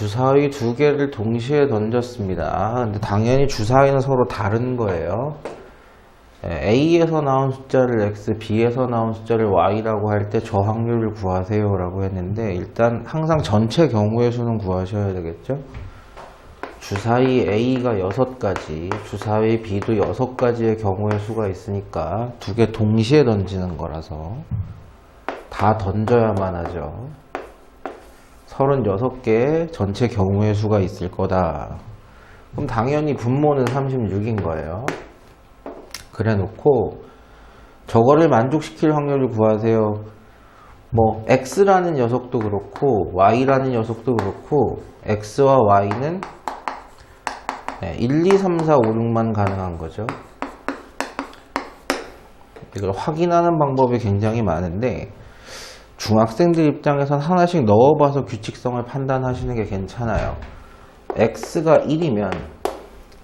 주사위 두 개를 동시에 던졌습니다. 근데 당연히 주사위는 서로 다른 거예요. 예, A에서 나온 숫자를 X, B에서 나온 숫자를 Y라고 할 때 저 확률을 구하세요 라고 했는데 일단 항상 전체 경우의 수는 구하셔야 되겠죠. 주사위 A가 6가지, 주사위 B도 6가지의 경우의 수가 있으니까 두 개 동시에 던지는 거라서 다 던져야만 하죠. 36개 전체 경우의 수가 있을 거다. 그럼 당연히 분모는 36인 거예요. 그래 놓고 저거를 만족시킬 확률을 구하세요. 뭐 x라는 녀석도 그렇고 y라는 녀석도 그렇고 x와 y는 네, 1, 2, 3, 4, 5, 6만 가능한 거죠. 이걸 확인하는 방법이 굉장히 많은데 중학생들 입장에선 하나씩 넣어봐서 규칙성을 판단하시는 게 괜찮아요. x가 1이면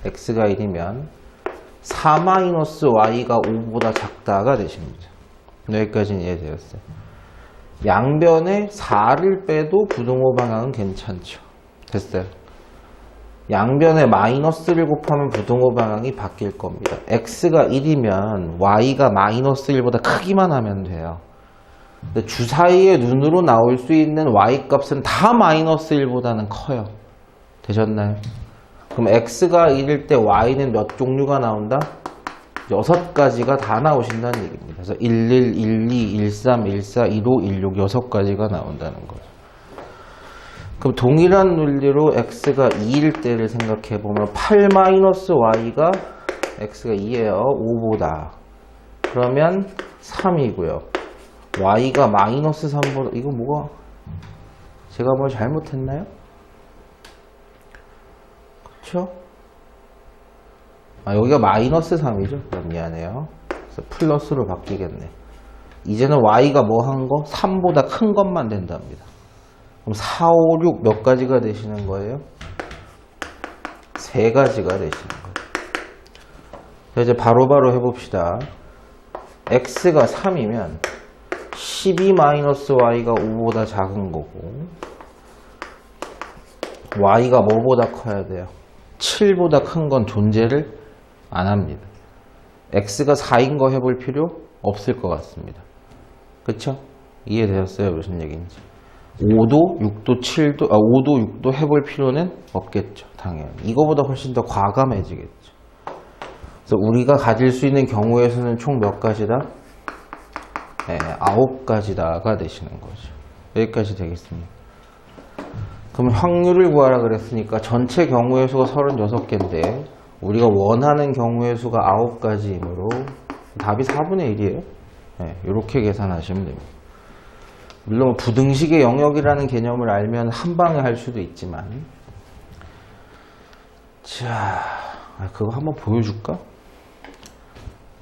x가 1이면 4-y가 5보다 작다가 되십니다. 여기까지는 이해되었어요. 양변에 4를 빼도 부등호 방향은 괜찮죠. 됐어요. 양변에 마이너스를 곱하면 부등호 방향이 바뀔 겁니다. x가 1이면 y가 마이너스 1보다 크기만 하면 돼요. 주사위의 눈으로 나올 수 있는 y 값은 다 마이너스 1보다는 커요. 되셨나요? 그럼 x가 1일 때 y는 몇 종류가 나온다? 여섯 가지가 다 나오신다는 얘기입니다. 그래서 11, 12, 13, 14, 15, 16 여섯 가지가 나온다는 거죠. 그럼 동일한 논리로 x가 2일 때를 생각해 보면 8-y가 x가 2예요. 5보다. 그러면 3이고요. Y가 마이너스 3보다 이거 뭐가 제가 뭘 잘못했나요? 그렇죠? 아, 여기가 마이너스 3이죠? 그럼 미안해요. 그래서 플러스로 바뀌겠네. 이제는 y가 뭐 한 거? 3보다 큰 것만 된답니다. 그럼 4, 5, 6 몇 가지가 되시는 거예요? 세 가지가 되시는 거예요. 자, 이제 바로 바로 해봅시다. x가 3이면 12-y가 5보다 작은 거고 y가 뭐보다 커야 돼요? 7보다 큰 건 존재를 안 합니다. x가 4인 거 해볼 필요 없을 것 같습니다. 그쵸? 이해되셨어요? 무슨 얘기인지. 5도, 6도, 7도, 아, 5도, 6도 해볼 필요는 없겠죠. 당연히. 이거보다 훨씬 더 과감해지겠죠. 그래서 우리가 가질 수 있는 경우의 수는 총 몇 가지다? 네, 9가지다가 되시는 거죠. 여기까지 되겠습니다. 그럼 확률을 구하라 그랬으니까 전체 경우의 수가 36개인데 우리가 원하는 경우의 수가 9가지이므로 답이 4분의 1이에요. 이렇게 계산하시면 됩니다. 물론 부등식의 영역이라는 개념을 알면 한 방에 할 수도 있지만 자 아, 그거 한번 보여줄까?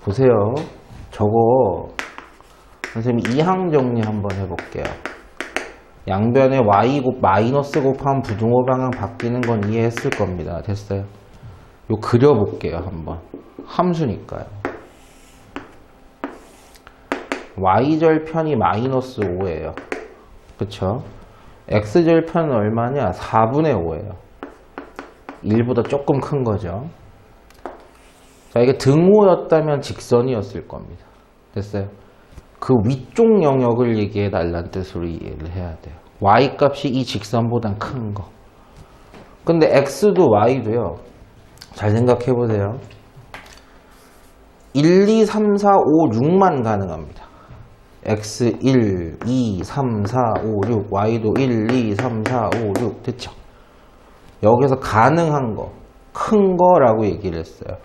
보세요. 저거 선생님 이항 정리 한번 해볼게요. 양변에 y 곱 마이너스 곱하면 부등호 방향 바뀌는 건 이해했을 겁니다. 됐어요? 요 그려볼게요 한번. 함수니까요. y절편이 마이너스 5예요. 그쵸? x절편은 얼마냐? 4분의 5예요. 1보다 조금 큰 거죠. 자, 이게 등호였다면 직선이었을 겁니다. 됐어요? 그 위쪽 영역을 얘기해 달라는 뜻으로 이해를 해야 돼요. y 값이 이 직선보단 큰 거. 근데 x도 y도요. 잘 생각해 보세요. 1, 2, 3, 4, 5, 6만 가능합니다. x 1, 2, 3, 4, 5, 6, y도 1, 2, 3, 4, 5, 6 됐죠? 여기서 가능한 거, 큰 거라고 얘기를 했어요.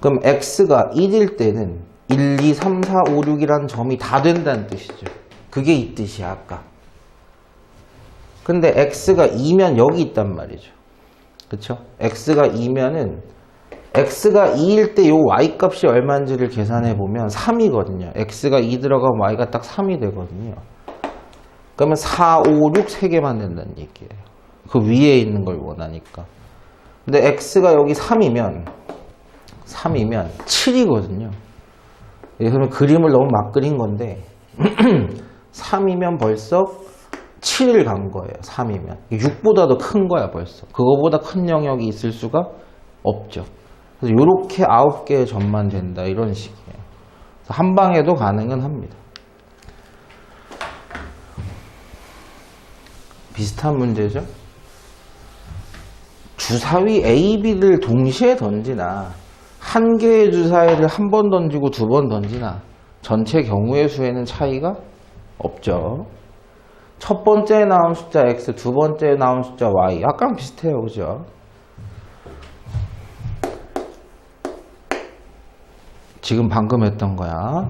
그럼 x가 1일 때는 1, 2, 3, 4, 5, 6이라는 점이 다 된다는 뜻이죠. 그게 이 뜻이야, 아까. 근데 x가 2면 여기 있단 말이죠. 그쵸? x가 2면은 x가 2일 때 요 y 값이 얼마인지를 계산해 보면 3이거든요. x가 2 들어가면 y가 딱 3이 되거든요. 그러면 4, 5, 6 3개만 된다는 얘기예요. 그 위에 있는 걸 원하니까. 근데 x가 여기 3이면 3이면 7이거든요. 예, 그러면 그림을 너무 막 그린 건데 3이면 벌써 7을 간 거예요. 3이면. 6보다도 큰 거야, 벌써. 그거보다 큰 영역이 있을 수가 없죠. 그래서 이렇게 9개의 점만 된다. 이런 식이에요. 한 방에도 가능은 합니다. 비슷한 문제죠? 주사위 A, B를 동시에 던지나 한 개의 주사위를 한 번 던지고 두 번 던지나 전체 경우의 수에는 차이가 없죠. 첫 번째에 나온 숫자 X, 두 번째에 나온 숫자 Y 약간 비슷해요. 그죠? 지금 방금 했던 거야.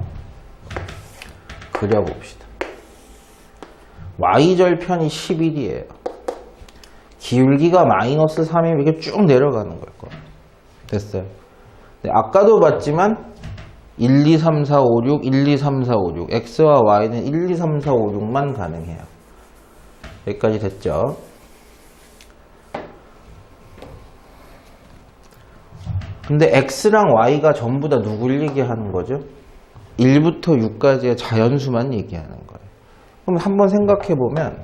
그려봅시다. Y절편이 11이에요. 기울기가 마이너스 3이면 이게 쭉 내려가는 걸 거예요. 됐어요. 네, 아까도 봤지만 1, 2, 3, 4, 5, 6, 1, 2, 3, 4, 5, 6 X와 Y는 1, 2, 3, 4, 5, 6만 가능해요. 여기까지 됐죠? 근데 X랑 Y가 전부 다 누굴 얘기하는 거죠? 1부터 6까지의 자연수만 얘기하는 거예요. 그럼 한번 생각해 보면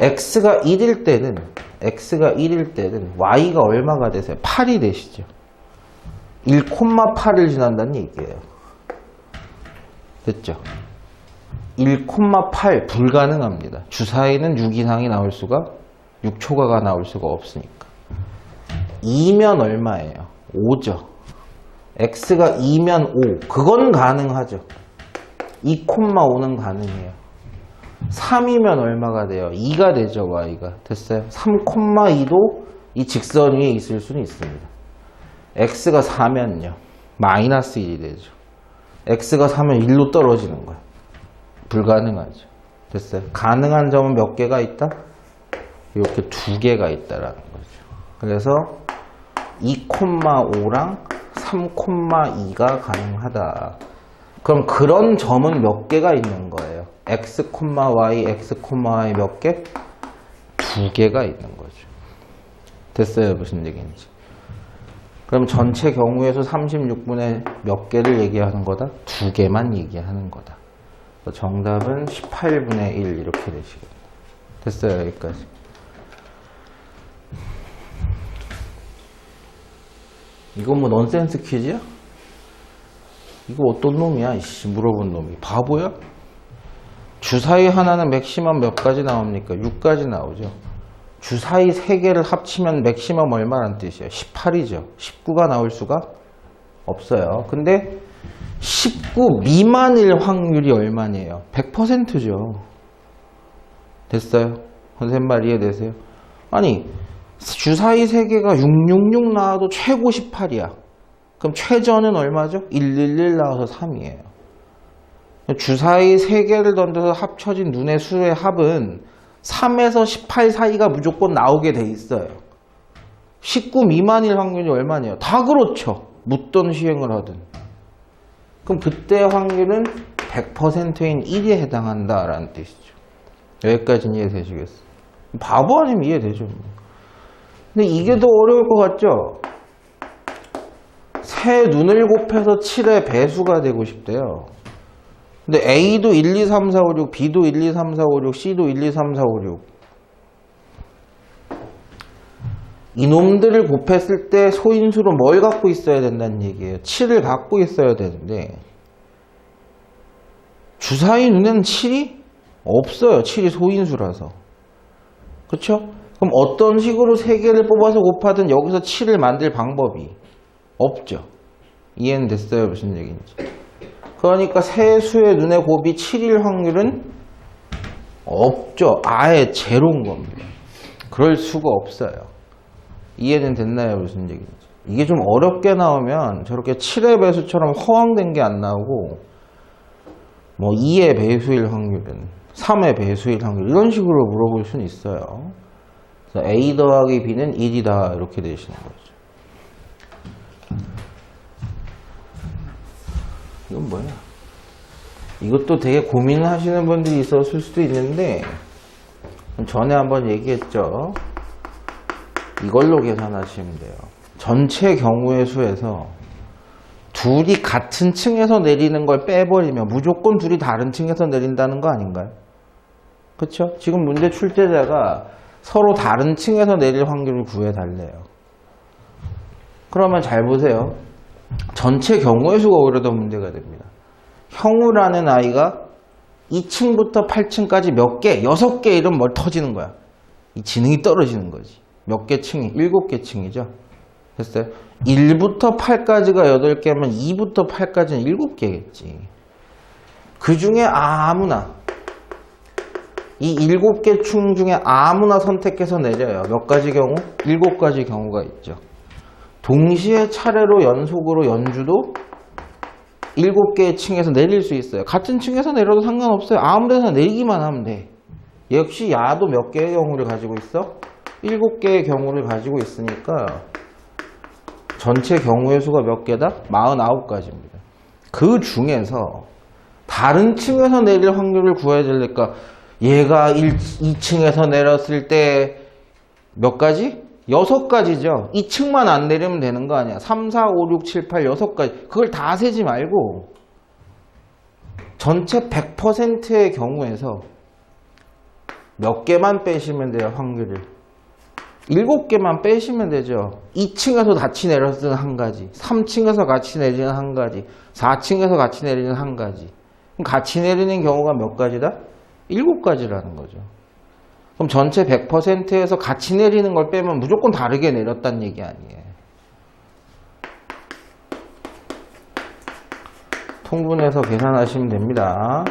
x가 1일 때는 x가 1일 때는 y가 얼마가 되세요? 8이 되시죠. 1,8을 지난다는 얘기예요. 됐죠? 1,8 불가능합니다. 주사위는 6 이상이 나올 수가 6초가가 나올 수가 없으니까. 2면 얼마예요? 5죠. x가 2면 5. 그건 가능하죠. 2,5는 가능해요. 3이면 얼마가 돼요? 2가 되죠, y가. 됐어요? 3,2도 이 직선 위에 있을 수는 있습니다. X가 4면요. 마이너스 1이 되죠. x가 4면 1로 떨어지는 거야. 불가능하죠. 됐어요? 가능한 점은 몇 개가 있다? 이렇게 두 개가 있다라는 거죠. 그래서 2,5랑 3,2가 가능하다. 그럼 그런 점은 몇 개가 있는 거예요? x, y, x, y 몇 개? 두 개가 있는 거죠. 됐어요? 무슨 얘기인지. 그럼 전체 경우에서 36분의 몇 개를 얘기하는 거다? 두 개만 얘기하는 거다. 정답은 18분의 1 이렇게 되시겠네요. 됐어요? 여기까지. 이건 뭐 넌센스 퀴즈야? 이거 어떤 놈이야? 이씨 물어본 놈이 바보야? 주사위 하나는 맥시멈 몇 가지 나옵니까? 6가지 나오죠. 주사위 3개를 합치면 맥시멈 얼마란 뜻이에요? 18이죠. 19가 나올 수가 없어요. 근데 19 미만일 확률이 얼마니에요? 100%죠. 됐어요? 선생님 말 이해되세요? 아니 주사위 3개가 666 나와도 최고 18이야. 그럼 최저는 얼마죠? 111 나와서 3이에요. 주사위 3개를 던져서 합쳐진 눈의 수의 합은 3에서 18 사이가 무조건 나오게 돼 있어요. 19 미만일 확률이 얼마냐? 다 그렇죠. 묻던 시행을 하든. 그럼 그때 확률은 100%인 1에 해당한다라는 뜻이죠. 여기까지는 이해되시겠어요? 바보 아니면 이해되죠. 근데 이게 더 어려울 것 같죠? 세 눈을 곱해서 7의 배수가 되고 싶대요. 근데 A도 1, 2, 3, 4, 5, 6, B도 1, 2, 3, 4, 5, 6, C도 1, 2, 3, 4, 5, 6. 이놈들을 곱했을 때 소인수로 뭘 갖고 있어야 된다는 얘기예요. 7을 갖고 있어야 되는데 주사위 눈에는 7이 없어요. 7이 소인수라서. 그렇죠? 그럼 어떤 식으로 3개를 뽑아서 곱하든 여기서 7을 만들 방법이 없죠. 이해는 됐어요? 무슨 얘기인지. 그러니까 세수의 눈의 곱이 7일 확률은 없죠. 아예 제로인 겁니다. 그럴 수가 없어요. 이해는 됐나요? 무슨 얘기인지. 이게 좀 어렵게 나오면 저렇게 7의 배수처럼 허황된 게 안 나오고 뭐 2의 배수일 확률은 3의 배수일 확률 이런 식으로 물어볼 수는 있어요. 그래서 A 더하기 B는 1이다 이렇게 되시는 거죠. 이건 뭐야? 이것도 되게 고민을 하시는 분들이 있었을 수도 있는데 전에 한번 얘기했죠. 이걸로 계산하시면 돼요. 전체 경우의 수에서 둘이 같은 층에서 내리는 걸 빼버리면 무조건 둘이 다른 층에서 내린다는 거 아닌가요? 그쵸? 지금 문제 출제자가 서로 다른 층에서 내릴 확률을 구해달래요. 그러면 잘 보세요. 전체 경우의 수가 오히려 더 문제가 됩니다. 형우라는 아이가 2층부터 8층까지 몇 개, 6개 이런 뭘 터지는 거야. 이 지능이 떨어지는 거지. 몇 개 층이? 7개 층이죠. 됐어요? 1부터 8까지가 8개면 2부터 8까지는 7개겠지. 그 중에 아무나 이 7개 층 중에 아무나 선택해서 내려요. 몇 가지 경우? 7가지 경우가 있죠. 동시에 차례로 연속으로 연주도 7개의 층에서 내릴 수 있어요. 같은 층에서 내려도 상관없어요. 아무 데나 내리기만 하면 돼. 역시 야도 몇 개의 경우를 가지고 있어? 7개의 경우를 가지고 있으니까 전체 경우의 수가 몇 개다? 49가지입니다. 그 중에서 다른 층에서 내릴 확률을 구해야 되니까 얘가 1, 2층에서 내렸을 때 몇 가지? 6가지죠. 2층만 안 내리면 되는 거 아니야. 3, 4, 5, 6, 7, 8, 6가지. 그걸 다 세지 말고 전체 100%의 경우에서 몇 개만 빼시면 돼요, 확률을. 7개만 빼시면 되죠. 2층에서 같이 때는 한 가지, 3층에서 같이 내리는 한 가지, 4층에서 같이 내리는 한 가지. 같이 내리는 경우가 몇 가지다? 7가지라는 거죠. 그럼 전체 100%에서 같이 내리는 걸 빼면 무조건 다르게 내렸다는 얘기 아니에요. 통분해서 계산하시면 됩니다.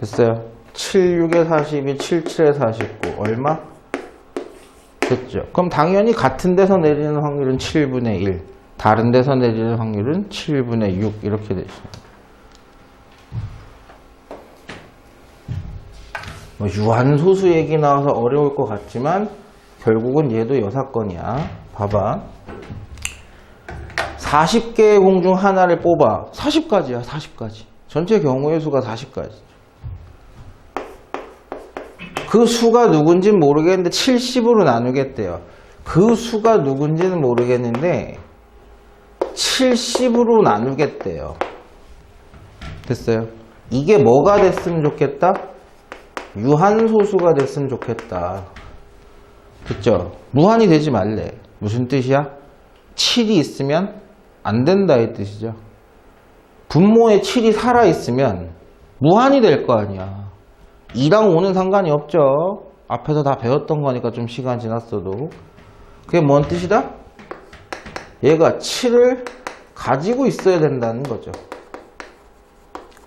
됐어요. 7, 6에 42, 7, 7에 49. 얼마? 됐죠. 그럼 당연히 같은 데서 내리는 확률은 7분의 1. 다른 데서 내리는 확률은 7분의 6. 이렇게 되죠. 뭐 유한소수 얘기 나와서 어려울 것 같지만 결국은 얘도 여사건이야. 봐봐. 40개의 공 중 하나를 뽑아. 40가지야, 40가지. 전체 경우의 수가 40가지. 그 수가 누군지 모르겠는데 70으로 나누겠대요. 그 수가 누군지는 모르겠는데 70으로 나누겠대요. 됐어요? 이게 뭐가 됐으면 좋겠다? 유한소수가 됐으면 좋겠다. 됐죠? 무한이 되지 말래. 무슨 뜻이야? 7이 있으면 안 된다 이 뜻이죠. 분모에 7이 살아있으면 무한이 될 거 아니야. 2랑 5는 상관이 없죠. 앞에서 다 배웠던 거니까 좀 시간 지났어도. 그게 뭔 뜻이다? 얘가 7을 가지고 있어야 된다는 거죠.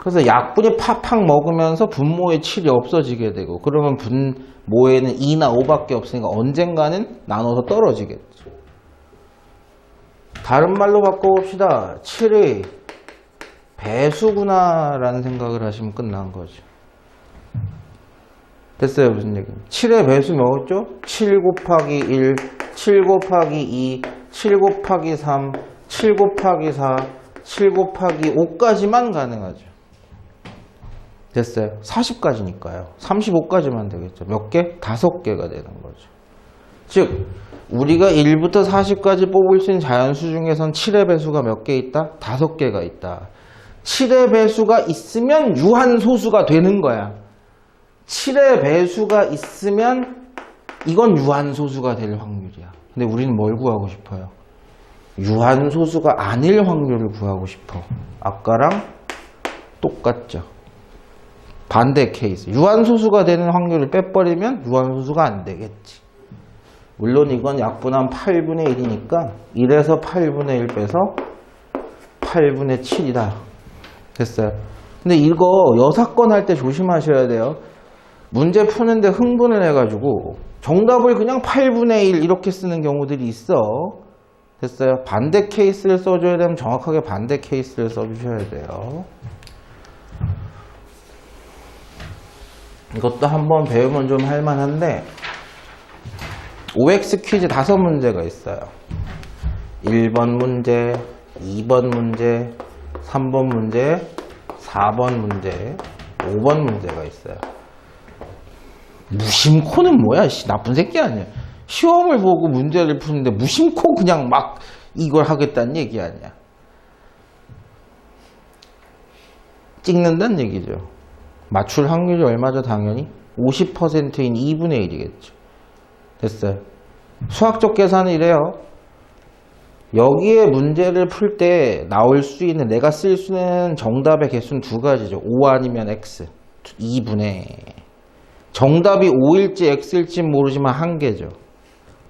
그래서 약분이 팍팍 먹으면서 분모에 7이 없어지게 되고 그러면 분모에는 2나 5밖에 없으니까 언젠가는 나눠서 떨어지겠죠. 다른 말로 바꿔봅시다. 7의 배수구나 라는 생각을 하시면 끝난 거죠. 됐어요 무슨 얘기 7의 배수 뭐였죠? 7 곱하기 1, 7 곱하기 2, 7 곱하기 3, 7 곱하기 4, 7 곱하기 5까지만 가능하죠. 됐어요. 40까지니까요. 35까지만 되겠죠. 몇 개? 다섯 개가 되는 거죠. 즉, 우리가 1부터 40까지 뽑을 수 있는 자연수 중에선 7의 배수가 몇 개 있다? 다섯 개가 있다. 7의 배수가 있으면 유한소수가 되는 거야. 7의 배수가 있으면 이건 유한소수가 될 확률이야. 근데 우리는 뭘 구하고 싶어요? 유한소수가 아닐 확률을 구하고 싶어. 아까랑 똑같죠. 반대 케이스. 유한소수가 되는 확률을 빼버리면 유한소수가 안 되겠지. 물론 이건 약분한 8분의 1이니까 1에서 8분의 1 빼서 8분의 7이다. 됐어요. 근데 이거 여사건 할 때 조심하셔야 돼요. 문제 푸는데 흥분을 해가지고 정답을 그냥 8분의 1 이렇게 쓰는 경우들이 있어. 됐어요. 반대 케이스를 써줘야 되면 정확하게 반대 케이스를 써주셔야 돼요. 이것도 한번 배우면 좀 할만한데 OX 퀴즈 다섯 문제가 있어요. 1번 문제, 2번 문제, 3번 문제, 4번 문제, 5번 문제가 있어요. 무심코는 뭐야? 씨, 나쁜 새끼 아니야. 시험을 보고 문제를 푸는데 무심코 그냥 막 이걸 하겠다는 얘기 아니야. 찍는다는 얘기죠. 맞출 확률이 얼마죠, 당연히? 50%인 2분의 1이겠죠. 됐어요. 수학적 계산은 이래요. 여기에 문제를 풀 때 나올 수 있는 내가 쓸 수 있는 정답의 개수는 두 가지죠. 5 아니면 x. 2분의 정답이 5일지 x일지 모르지만 한 개죠.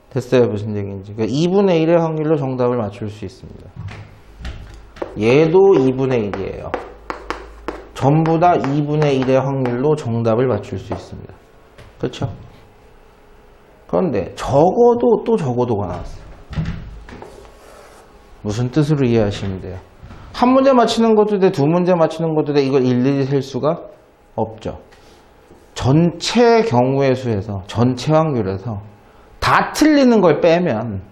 됐어요. 무슨 얘기인지. 그러니까 2분의 1의 확률로 정답을 맞출 수 있습니다. 얘도 2분의 1이에요. 전부 다 2분의 1의 확률로 정답을 맞출 수 있습니다. 그렇죠? 그런데 적어도 또 적어도가 나왔어요. 무슨 뜻으로 이해하시면 돼요? 한 문제 맞히는 것도 돼, 두 문제 맞히는 것도 돼, 이걸 일일이 셀 수가 없죠. 전체 경우의 수에서, 전체 확률에서 다 틀리는 걸 빼면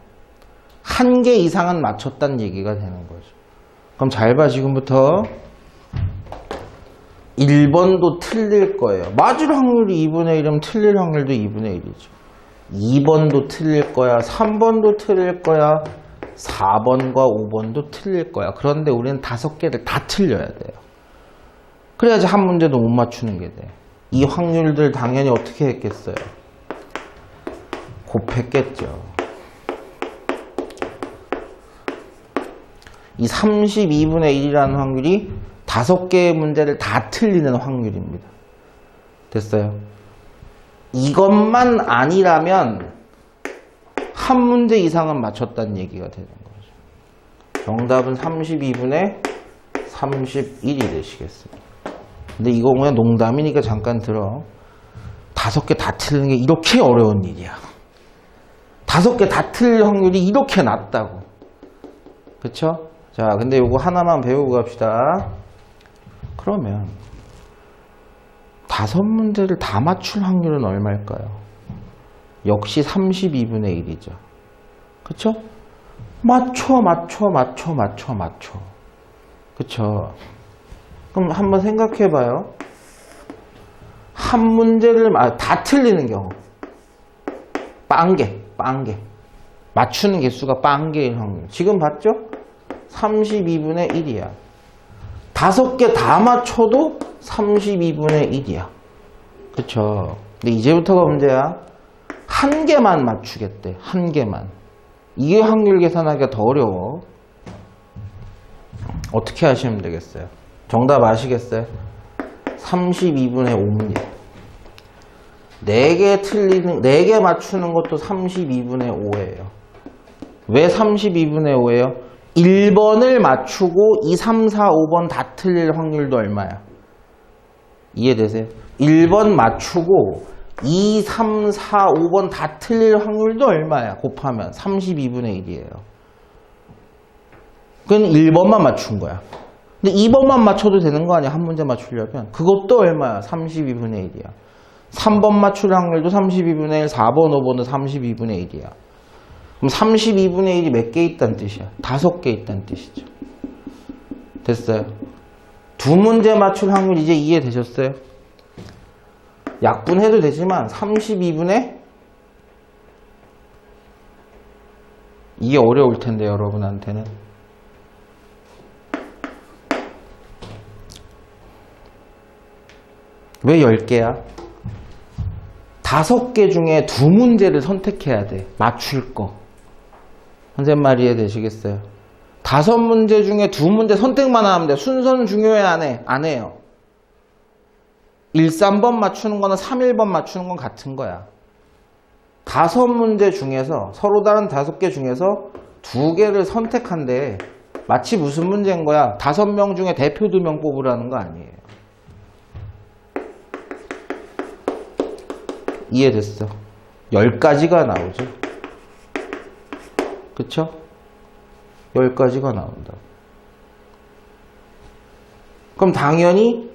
한 개 이상은 맞췄다는 얘기가 되는 거죠. 그럼 잘 봐, 지금부터. 1번도 틀릴 거예요. 맞을 확률이 2분의 1이면 틀릴 확률도 2분의 1이죠. 2번도 틀릴 거야. 3번도 틀릴 거야. 4번과 5번도 틀릴 거야. 그런데 우리는 다섯 개를 다 틀려야 돼요. 그래야지 한 문제도 못 맞추는 게 돼. 이 확률들 당연히 어떻게 했겠어요? 곱했겠죠. 이 32분의 1이라는 확률이 다섯 개의 문제를 다 틀리는 확률입니다. 됐어요? 이것만 아니라면 한 문제 이상은 맞췄다는 얘기가 되는 거죠. 정답은 32분의 31이 되시겠습니다. 근데 이거 그냥 농담이니까 잠깐 들어. 다섯 개 다 틀리는 게 이렇게 어려운 일이야. 다섯 개 다 틀릴 확률이 이렇게 낮다고. 그쵸? 자, 근데 요거 하나만 배우고 갑시다. 그러면 다섯 문제를 다 맞출 확률은 얼마일까요? 역시 32분의 1이죠. 그쵸? 맞춰, 맞춰, 맞춰, 맞춰, 맞춰. 그쵸? 그럼 한번 생각해 봐요. 한 문제를 아, 다 틀리는 경우. 빵개, 빵개. 맞추는 개수가 빵개일 확률. 지금 봤죠? 32분의 1이야. 다섯 개 다 맞춰도 32분의 1이야. 그쵸? 근데 이제부터가 문제야. 한 개만 맞추겠대. 한 개만. 이게 확률 계산하기가 더 어려워. 어떻게 하시면 되겠어요? 정답 아시겠어요? 32분의 5입니다. 4개 틀리는, 4개 맞추는 것도 32분의 5예요. 왜 32분의 5예요? 1번을 맞추고 2, 3, 4, 5번 다 틀릴 확률도 얼마야? 이해되세요? 1번 맞추고 2, 3, 4, 5번 다 틀릴 확률도 얼마야? 곱하면 32분의 1이에요. 그건 1번만 맞춘 거야. 근데 2번만 맞춰도 되는 거 아니야? 한 문제 맞추려면. 그것도 얼마야? 32분의 1이야. 3번 맞출 확률도 32분의 1, 4번, 5번도 32분의 1이야. 그럼 32분의 1이 몇 개 있다는 뜻이야? 다섯 개 있다는 뜻이죠. 됐어요? 두 문제 맞출 확률 이제 이해되셨어요? 약분해도 되지만 32분의 이게 어려울 텐데 여러분한테는 왜 10개야? 다섯 개 중에 두 문제를 선택해야 돼. 맞출 거. 선생님 말 이해되시겠어요? 다섯 문제 중에 두 문제 선택만 하면 돼. 순서는 중요해, 안 해? 안 해요. 1, 3번 맞추는 거나 3, 1번 맞추는 건 같은 거야. 다섯 문제 중에서, 서로 다른 다섯 개 중에서 두 개를 선택한데, 마치 무슨 문제인 거야? 다섯 명 중에 대표 두 명 뽑으라는 거 아니에요. 이해됐어. 10가지가 나오죠. 그쵸? 10가지가 나온다. 그럼 당연히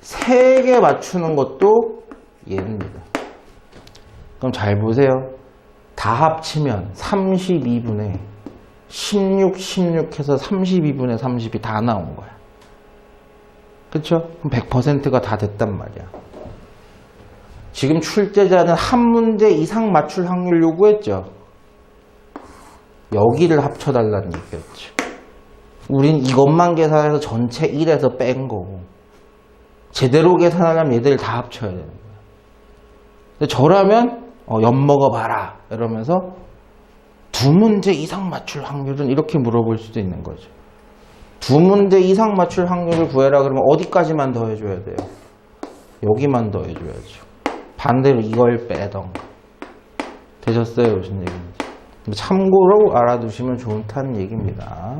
3개 맞추는 것도 얘입니다. 그럼 잘 보세요. 다 합치면 32분의 16, 16 해서 32분의 30이 다 나온 거야. 그쵸? 그럼 100%가 다 됐단 말이야. 지금 출제자는 한 문제 이상 맞출 확률 요구했죠. 여기를 합쳐달라는 얘기였죠. 우린 이것만 계산해서 전체 1에서 뺀 거고 제대로 계산하려면 얘들 다 합쳐야 되는 거야. 근데 저라면 어, 엿 먹어봐라 이러면서 두 문제 이상 맞출 확률은 이렇게 물어볼 수도 있는 거죠. 두 문제 이상 맞출 확률을 구해라 그러면 어디까지만 더 해줘야 돼요? 여기만 더 해줘야죠. 반대로 이걸 빼던가. 되셨어요? 무슨 얘기인지. 참고로 알아두시면 좋다는 얘기입니다.